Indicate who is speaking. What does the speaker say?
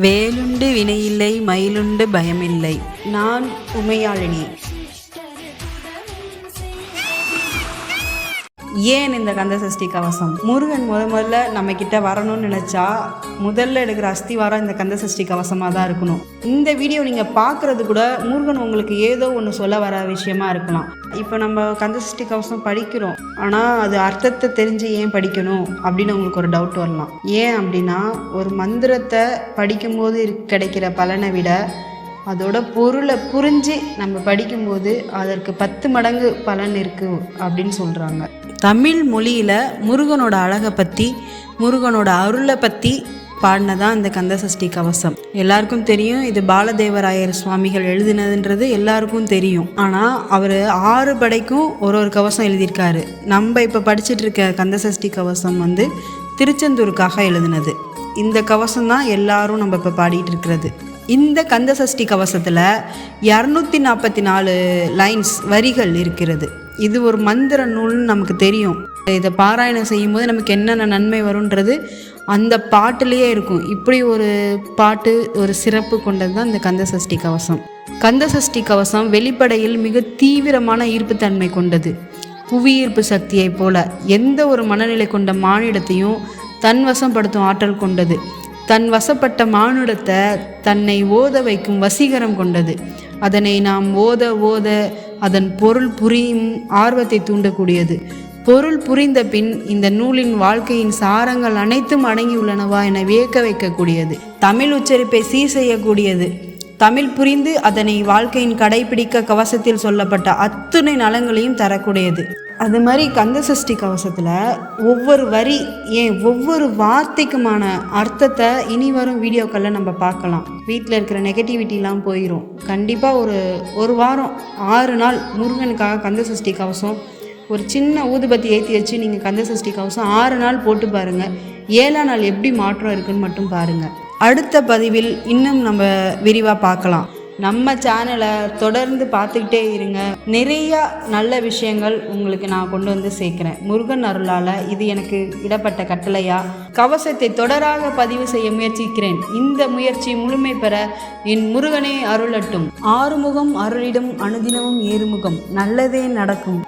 Speaker 1: வேலுண்டு வினையில்லை மயிலுண்டு பயமில்லை. நான் உமையாழினி. ஏன் இந்த கந்த சஷ்டி கவசம்? முருகன் முத முதல்ல நம்ம கிட்ட வரணும்னு நினைச்சா முதல்ல எடுக்கிற அஸ்திவாரம் இந்த கந்த சஷ்டி கவசமாக தான் இருக்கணும். இந்த வீடியோ நீங்கள் பார்க்குறது கூட முருகன் உங்களுக்கு ஏதோ ஒன்று சொல்ல வர விஷயமா இருக்கலாம். இப்போ நம்ம கந்த சஷ்டி கவசம் படிக்கிறோம். ஆனால் அது அர்த்தத்தை தெரிஞ்சு ஏன் படிக்கணும் அப்படின்னு உங்களுக்கு ஒரு டவுட் வரலாம். ஏன் அப்படின்னா ஒரு மந்திரத்தை படிக்கும்போது கிடைக்கிற பலனை விட அதோட பொருளை புரிஞ்சு நம்ம படிக்கும்போது அதற்கு பத்து மடங்கு பலன் இருக்குது அப்படின்னு சொல்கிறாங்க தமிழ் மொழியில் முருகனோட அழகை பற்றி முருகனோட அருளை பற்றி பாடினதான் இந்த கந்த சஷ்டி கவசம். எல்லாருக்கும் தெரியும் இது பாலதேவராயர் சுவாமிகள் எழுதினதுன்றது எல்லாருக்கும் தெரியும். ஆனால் அவர் ஆறு படைக்கும் ஒரு ஒரு கவசம் எழுதியிருக்காரு. நம்ம இப்போ படிச்சுட்டு இருக்க கந்த சஷ்டி கவசம் வந்து திருச்செந்தூருக்காக எழுதினது. இந்த கவசம் தான் எல்லாரும் நம்ம இப்போ பாடிட்டு இருக்கிறது. இந்த கந்த சஷ்டி கவசத்தில் இரநூத்தி நாற்பத்தி நாலு லைன்ஸ் வரிகள் இருக்கிறது. இது ஒரு மந்திர நூல்னு நமக்கு தெரியும். இதை பாராயணம் செய்யும்போது நமக்கு என்னென்ன நன்மை வரும்ன்றது அந்த பாட்டுலேயே இருக்கும். இப்படி ஒரு பாட்டு ஒரு சிறப்பு கொண்டது தான் இந்த கந்த சஷ்டி கவசம். கந்த சஷ்டி கவசம் வெளிப்படையில் மிக தீவிரமான ஈர்ப்புத்தன்மை கொண்டது. புவியீர்ப்பு சக்தியைப் போல எந்த ஒரு மனநிலை கொண்ட மானிடத்தையும் தன்வசப்படுத்தும் ஆற்றல் கொண்டது. தன் வசப்பட்ட மானுடத்தை தன்னை ஓத வைக்கும் வசீகரம் கொண்டது. அதனை நாம் ஓத ஓத அதன் பொருள் புரியும் ஆர்வத்தை தூண்டக்கூடியது. பொருள் புரிந்த பின் இந்த நூலின் வாழ்க்கையின் சாரங்கள் அனைத்தும் அடங்கியுள்ளனவா என வியக்க வைக்கக்கூடியது. தமிழ் உச்சரிப்பை சீர் செய்யக்கூடியது. தமிழ் புரிந்து அதனை வாழ்க்கையின் கடைபிடிக்க கவசத்தில் சொல்லப்பட்ட அத்துணை நலங்களையும் தரக்கூடியது. அது மாதிரி கந்த சஷ்டி கவசத்தில் ஒவ்வொரு வரி ஏன் ஒவ்வொரு வார்த்தைக்குமான அர்த்தத்தை இனி வரும் வீடியோக்களில் நம்ம பார்க்கலாம். வீட்டில் இருக்கிற நெகட்டிவிட்டிலாம் போயிடும் கண்டிப்பாக ஒரு ஒரு வாரம் ஆறு நாள் முருகனுக்காக கந்த சஷ்டி கவசம் ஒரு சின்ன ஊதுபத்தி ஏற்றி வச்சு நீங்கள் கந்த சஷ்டி கவசம் ஆறு நாள் போட்டு பாருங்கள் ஏழாம் நாள் எப்படி மாற்றம் இருக்குன்னு மட்டும் பாருங்கள் அடுத்த பதிவில் இன்னும் நம்ம விரிவாக பார்க்கலாம். நம்ம சேனலை தொடர்ந்து பார்த்துக்கிட்டே இருங்க. நிறையா நல்ல விஷயங்கள் உங்களுக்கு நான் கொண்டு வந்து சேர்க்குறேன். முருகன் அருளால் இது எனக்கு இடப்பட்ட கட்டளையா? கவசத்தை தொடராக பதிவு செய்ய முயற்சிக்கிறேன். இந்த முயற்சி முழுமை பெற என் முருகனே அருளட்டும். ஆறுமுகம் அருளிடும் அனுதினமும் ஏறுமுகம். நல்லதே நடக்கும்.